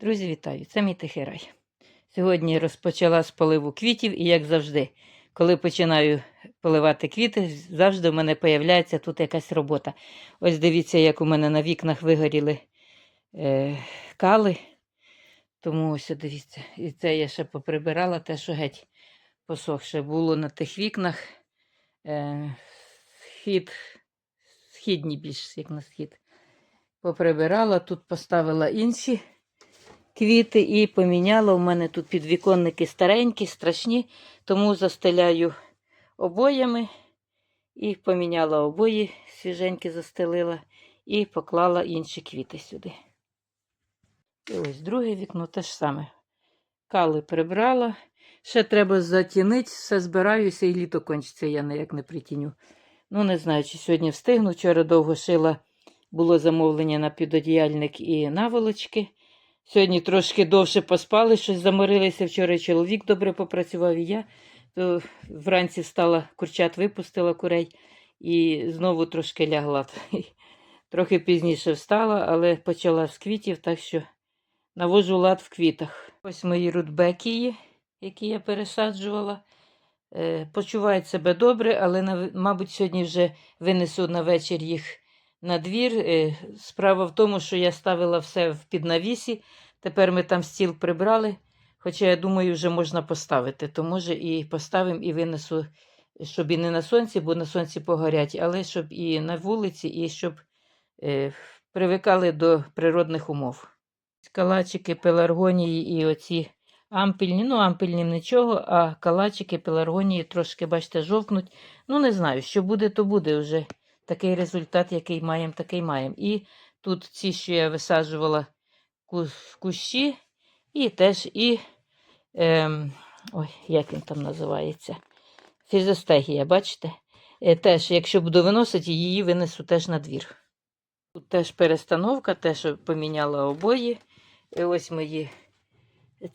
Друзі, вітаю! Це мій тихий рай. Сьогодні розпочала з поливу квітів, і як завжди, коли починаю поливати квіти, завжди в мене появляється тут якась робота. Ось дивіться, як у мене на вікнах вигоріли е, кали. Тому ось дивіться. І це я ще поприбирала те, що геть посохше було на тих вікнах. Е, схід, східні більш як на схід. Поприбирала, тут поставила інші квіти і поміняла. У мене тут підвіконники старенькі, страшні, тому застеляю обоями і поміняла обої, свіженькі застелила і поклала інші квіти сюди. І ось друге вікно те ж саме. Кали прибрала. Ще треба затінити, все збираюся і літо кончиться, я ніяк не притіню. Ну, не знаю, чи сьогодні встигну. Вчора довго шила, було замовлення на підодіяльник і наволочки. Сьогодні трошки довше поспали, щось заморилися. Вчора чоловік добре попрацював і я. То вранці встала, курчат випустила курей і знову трошки лягла. Трохи пізніше встала, але почала з квітів, так що навожу лад в квітах. Ось мої рудбекії, які я пересаджувала. Е, Почувають себе добре, але, мабуть, сьогодні вже винесу на вечір їх на двір. Е, Справа в тому, що я ставила все в піднавісі. Тепер ми там стіл прибрали. Хоча, я думаю, вже можна поставити, то може і поставимо і винесу, щоб і не на сонці, бо на сонці погорять, але щоб і на вулиці, і щоб е, привикали до природних умов. Калачики, пеларгонії і оці ампільні, ну ампільні нічого, а калачики, пеларгонії трошки, бачите, жовкнуть. Ну, не знаю, що буде, то буде вже такий результат, який маємо, такий маємо. І тут ці, що я висаджувала ку- кущі, і теж і, ем, ой, як він там називається? Фізостегія, бачите? Е, теж, якщо буду виносити, її винесу теж на двір. Тут теж перестановка, теж поміняла обої. І ось мої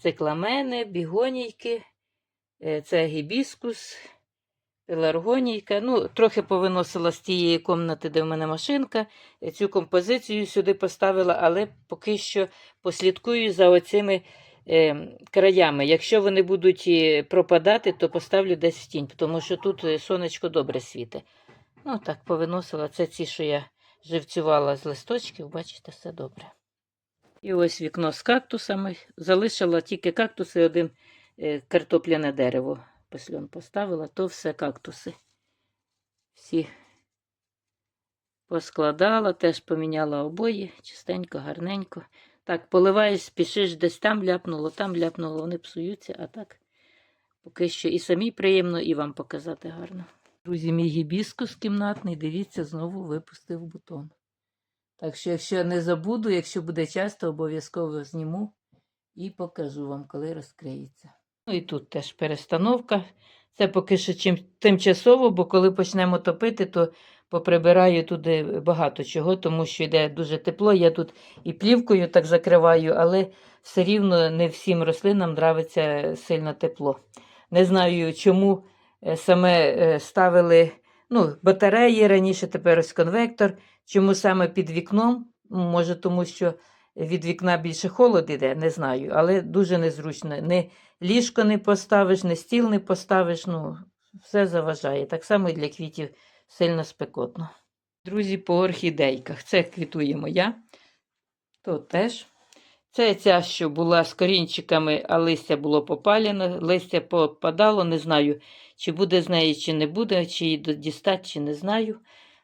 цикламени, бігонійки, е, це гібіскус, пеларгонійка. Ну, трохи повиносила з тієї кімнати, де в мене машинка. Е, Цю композицію сюди поставила, але поки що послідкую за оцими е, краями. Якщо вони будуть е, пропадати, то поставлю десь в тінь, тому що тут е, сонечко добре світить. Ну, так, повиносила. Це ці, що я живцювала з листочків, бачите, все добре. І ось вікно з кактусами. Залишила тільки кактуси, один картопляне дерево. Посльон поставила, то все кактуси. Всі поскладала, теж поміняла обої, чистенько, гарненько. Так, поливаєш, спішиш, десь там ляпнуло, там ляпнуло, вони псуються, а так поки що і самі приємно, і вам показати гарно. Друзі, мій гібіскус кімнатний, дивіться, знову випустив бутон. Так що, якщо я не забуду, якщо буде час, то обов'язково зніму і покажу вам, коли розкриється. Ну і тут теж перестановка. Це поки що чим, тимчасово, бо коли почнемо топити, то поприбираю туди багато чого, тому що йде дуже тепло. Я тут і плівкою так закриваю, але все рівно не всім рослинам нравиться сильно тепло. Не знаю, чому е, саме е, ставили ну, батареї раніше, тепер ось конвектор. Чому саме під вікном? Може, тому що від вікна більше холод іде, не знаю, але дуже незручно. Не ліжко не поставиш, не стіл не поставиш, ну, все заважає. Так само і для квітів сильно спекотно. Друзі, по орхідейках. Це квітує моя. То теж. Це ця, що була з корінчиками, а листя було попалено, листя попадало, не знаю, чи буде з неї, чи не буде, чи її дістати, чи не знаю.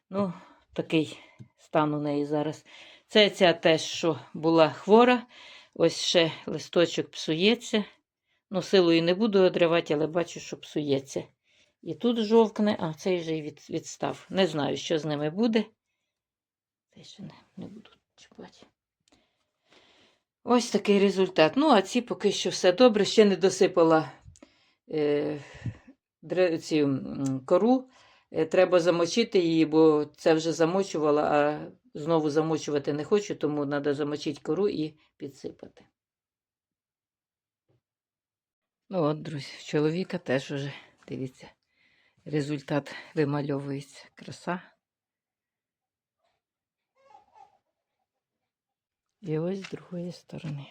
Ну, такий стан у неї зараз. Це ця теж, що була хвора. Ось ще листочок псується. Ну, силою не буду одривати, але бачу, що псується. І тут жовкне, а цей вже й від, відстав. Не знаю, що з ними буде. Цей ще не, не буду чіпати. Ось такий результат. Ну, а ці поки що все добре. Ще не досипала е, ці, кору. Е, Треба замочити її, бо це вже замочувала, а знову замочувати не хочу, тому треба замочити кору і підсипати. Ну от, друзі, чоловіка теж уже, дивіться, результат вимальовується краса. І ось з другої сторони.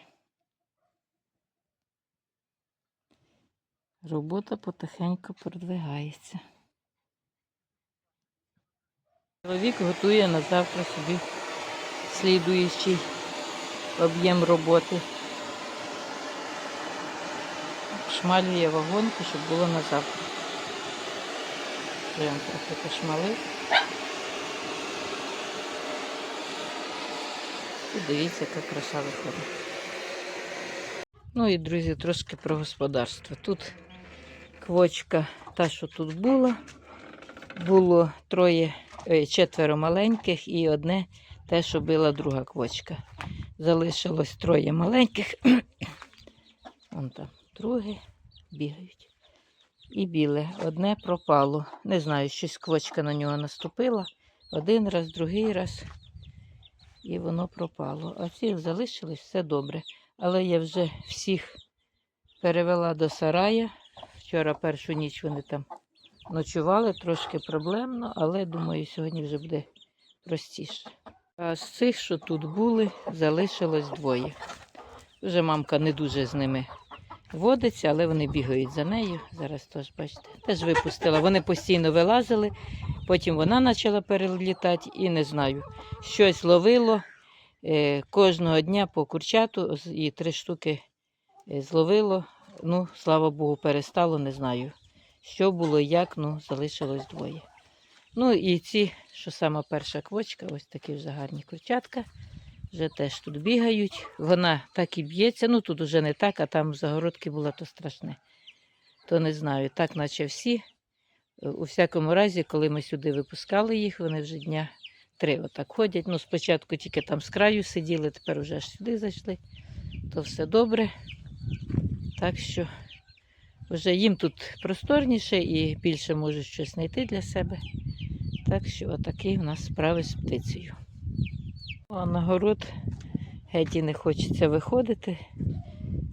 Робота потихеньку продвигається. Чоловік готує на завтра собі слідуючий об'єм роботи. Шмалює вагонку, щоб було на завтра. Прям трохи пошмалив. І дивіться, яка краса виходить. Ну і, друзі, трошки про господарство. Тут квочка, та, що тут була, було троє, е, четверо маленьких і одне те, що била друга квочка. Залишилось троє маленьких. Вон там друге бігають. І біле. Одне пропало. Не знаю, щось квочка на нього наступила. Один раз, другий раз. І воно пропало. А ці залишились все добре. Але я вже всіх перевела до сарая. Вчора першу ніч вони там ночували, трошки проблемно, але думаю, сьогодні вже буде простіше. А з цих, що тут були, залишилось двоє. Вже мамка не дуже з ними водиться, але вони бігають за нею. Зараз теж бачите, теж випустила. Вони постійно вилазили, потім вона почала перелітати і не знаю. Щось ловило е, кожного дня по курчату і три штуки е, зловило. Ну, слава Богу, перестало, не знаю. Що було, як, ну, залишилось двоє. Ну і ці, що сама перша квочка, ось такі вже гарні курчатка. Вже теж тут бігають. Вона так і б'ється. Ну тут уже не так, а там загородки було то страшне. То не знаю. Так, наче всі. У всякому разі, коли ми сюди випускали їх, вони вже дня три отак ходять. Ну, спочатку тільки там з краю сиділи, тепер вже аж сюди зайшли. То все добре. Так що вже їм тут просторніше і більше можуть щось знайти для себе. Так що отакі у нас справи з птицею. А на город геть і не хочеться виходити.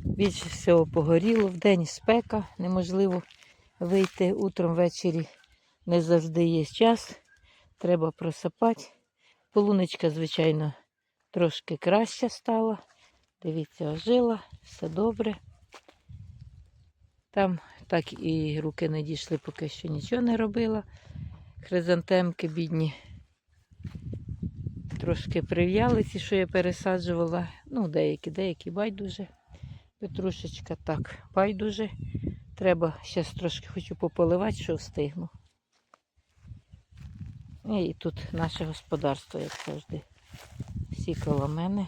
Більше всього погоріло, вдень спека, неможливо вийти утром ввечері не завжди є час. Треба просипати. Полуничка, звичайно, трошки краща стала. Дивіться, ожила, все добре. Там так і руки не дійшли, поки що нічого не робила. Хризантемки бідні трошки прив'яли ці, що я пересаджувала. Ну, деякі, деякі байдуже. Петрушечка так, байдуже. Треба зараз трошки хочу пополивати, що встигну. І тут наше господарство, як завжди. Всі коло мене.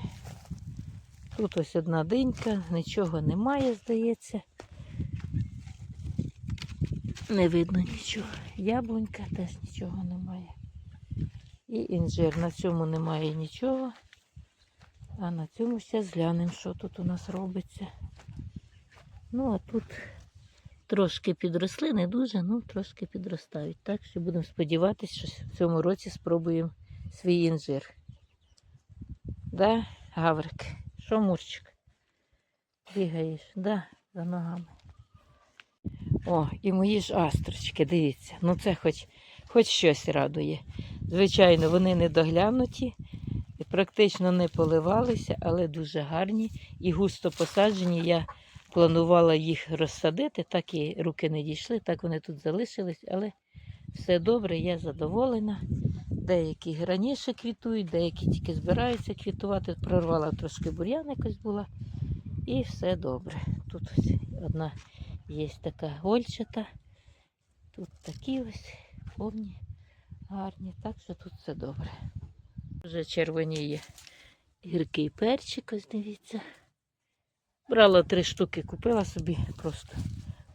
Тут ось одна динька, нічого немає, здається. Не видно нічого. Яблунька теж нічого немає. І інжир. На цьому немає нічого. А на цьому ще зглянемо, що тут у нас робиться. Ну, а тут трошки підросли, не дуже, ну трошки підростають. Так що будемо сподіватися, що в цьому році спробуємо свій інжир. Да, Гаврик? Що, Мурчик? Бігаєш, да, за ногами. О, і мої ж астрочки, дивіться. Ну це хоч, хоч щось радує. Звичайно, вони не доглянуті, практично не поливалися, але дуже гарні і густо посаджені. Я планувала їх розсадити, так і руки не дійшли, так вони тут залишились, але все добре, я задоволена. Деякі раніше квітують, деякі тільки збираються квітувати. Прорвала трошки бур'ян якось була. І все добре. Тут одна є така гольчата. Тут такі ось повні, гарні. Так що тут все добре. Вже червоніє гіркий перчик, ось дивіться. Брала три штуки, купила собі просто,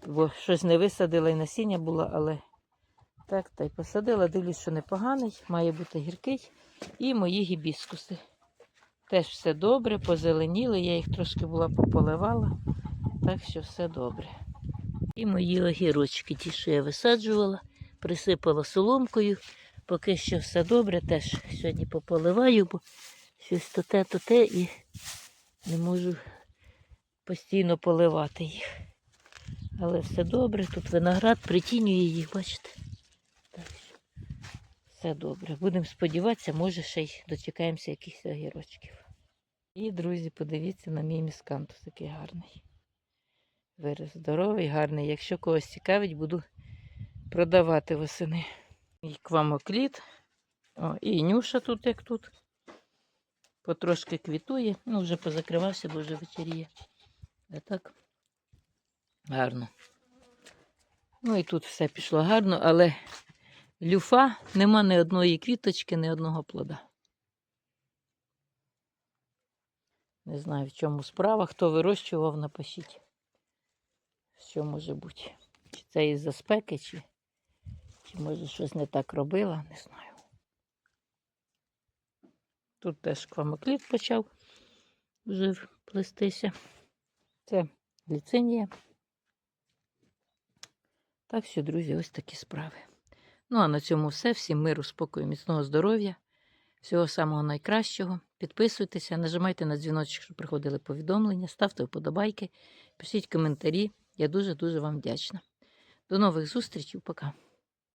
бо щось не висадила і насіння було, але так, та й посадила. Дивлюсь, що непоганий, має бути гіркий. І мої гібіскуси. Теж все добре, позеленіли, я їх трошки була пополивала, так що все добре. І мої огірочки, ті, що я висаджувала, присипала соломкою. Поки що все добре, теж сьогодні пополиваю, бо щось то те, то те і не можу постійно поливати їх. Але все добре, тут виноград притінює їх, бачите? Так все добре. Будемо сподіватися, може ще й дочекаємося якихось огірочків. І, друзі, подивіться на мій міскантус, який гарний. Вирос здоровий, гарний. Якщо когось цікавить, буду продавати восени. І квамокліт. О, і нюша тут, як тут. Потрошки квітує. Ну, вже позакривався, бо вже вечеріє. А так гарно. Ну і тут все пішло гарно, але люфа нема ні одної квіточки, ні одного плода. Не знаю, в чому справа. Хто вирощував, напишіть. Що може бути? Чи це із-за спеки, чи, чи може щось не так робила, не знаю. Тут теж квамокліт почав вже плестися. Це гліцинія. Так що, друзі, ось такі справи. Ну, а на цьому все. Всім миру, спокою, міцного здоров'я. Всього самого найкращого. Підписуйтеся, нажимайте на дзвіночок, щоб приходили повідомлення, ставте вподобайки, пишіть коментарі. Я дуже-дуже вам вдячна. До нових зустрічей. Пока.